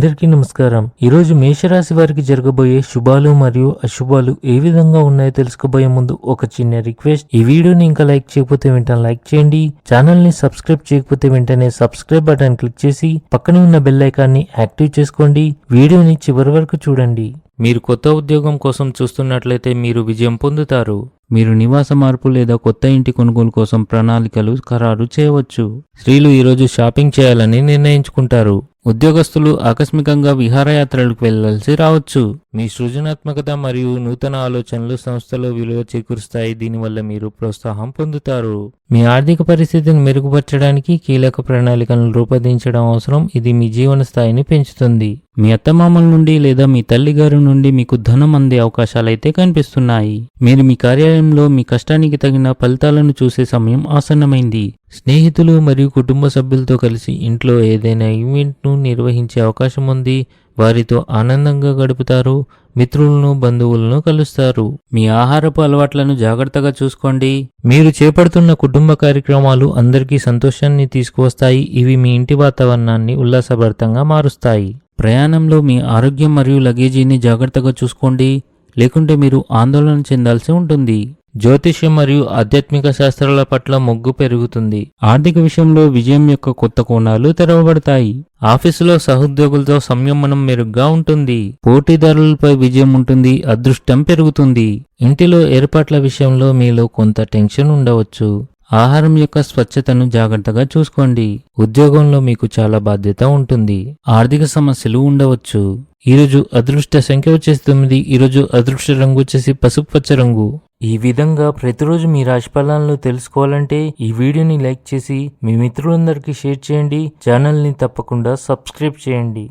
అందరికీ నమస్కారం. ఈరోజు మేషరాశి వారికి జరగబోయే శుభాలు మరియు అశుభాలు ఏ విధంగా ఉన్నాయో తెలుసుకోబోయే ముందు ఒక చిన్న రిక్వెస్ట్. ఈ వీడియోని ఇంకా లైక్ చేయకపోతే వెంటనే లైక్ చేయండి. ఛానల్ని సబ్స్క్రైబ్ చేయకపోతే వెంటనే సబ్స్క్రైబ్ బటన్ క్లిక్ చేసి పక్కనే ఉన్న బెల్ ఐకాన్ని యాక్టివ్ చేసుకోండి. వీడియోని చివరి వరకు చూడండి. మీరు కొత్త ఉద్యోగం కోసం చూస్తున్నట్లయితే మీరు విజయం పొందుతారు. మీరు నివాస మార్పు లేదా కొత్త ఇంటి కొనుగోలు కోసం ప్రణాళికలు ఖరారు చేయవచ్చు. స్త్రీలు ఈరోజు షాపింగ్ చేయాలని నిర్ణయించుకుంటారు. ఉద్యోగస్తులు ఆకస్మికంగా విహారయాత్రలకు వెళ్ళాల్సి రావచ్చు. మీ సృజనాత్మకత మరియు నూతన ఆలోచనలు సంస్థలో విలువ చేకూరుస్తాయి. దీనివల్ల మీరు ప్రోత్సాహం పొందుతారు. మీ ఆర్థిక పరిస్థితిని మెరుగుపరచడానికి కీలక ప్రణాళికలను రూపొందించడం అవసరం. ఇది మీ జీవన స్థాయిని పెంచుతుంది. మీ అత్తమామల నుండి లేదా మీ తల్లిగారు నుండి మీకు ధనం అందే అవకాశాలైతే కనిపిస్తున్నాయి. మీరు మీ కార్యాలయంలో మీ కష్టానికి తగిన ఫలితాలను చూసే సమయం ఆసన్నమైంది. స్నేహితులు మరియు కుటుంబ సభ్యులతో కలిసి ఇంట్లో ఏదైనా ఈవెంట్ను నిర్వహించే అవకాశం ఉంది. వారితో ఆనందంగా గడుపుతారు. మిత్రులను బంధువులను కలుస్తారు. మీ ఆహారపు అలవాట్లను జాగ్రత్తగా చూసుకోండి. మీరు చేపడుతున్న కుటుంబ కార్యక్రమాలు అందరికీ సంతోషాన్ని తీసుకువస్తాయి. ఇవి మీ ఇంటి వాతావరణాన్ని ఉల్లాసభరితంగా మారుస్తాయి. ప్రయాణంలో మీ ఆరోగ్యం మరియు లగేజీని జాగ్రత్తగా చూసుకోండి. లేకుంటే మీరు ఆందోళన చెందాల్సి ఉంటుంది. జ్యోతిష్యం మరియు ఆధ్యాత్మిక శాస్త్రాల పట్ల మొగ్గు పెరుగుతుంది. ఆర్థిక విషయంలో విజయం యొక్క కొత్త కోణాలు తెరవబడతాయి. ఆఫీసులో సహోద్యోగులతో సంయమనం మెరుగ్గా ఉంటుంది. పోటీదారులపై విజయం ఉంటుంది అదృష్టం పెరుగుతుంది. ఇంటిలో ఏర్పాట్ల విషయంలో మీలో కొంత టెన్షన్ ఉండవచ్చు. ఆహారం యొక్క స్వచ్ఛతను జాగ్రత్తగా చూసుకోండి. ఉద్యోగంలో మీకు చాలా బాధ్యత ఉంటుంది. ఆర్థిక సమస్యలు ఉండవచ్చు. ఈరోజు అదృష్ట సంఖ్య వచ్చేసి తొమ్మిది. ఈరోజు అదృష్ట రంగు వచ్చేసి పసుపు పచ్చ రంగు. ఈ విధంగా ప్రతిరోజు మీ రాశి ఫలాలను తెలుసుకోవాలంటే ఈ వీడియోని లైక్ చేసి మీ మిత్రులందరికీ షేర్ చేయండి. ఛానల్ని తప్పకుండా సబ్స్క్రైబ్ చేయండి.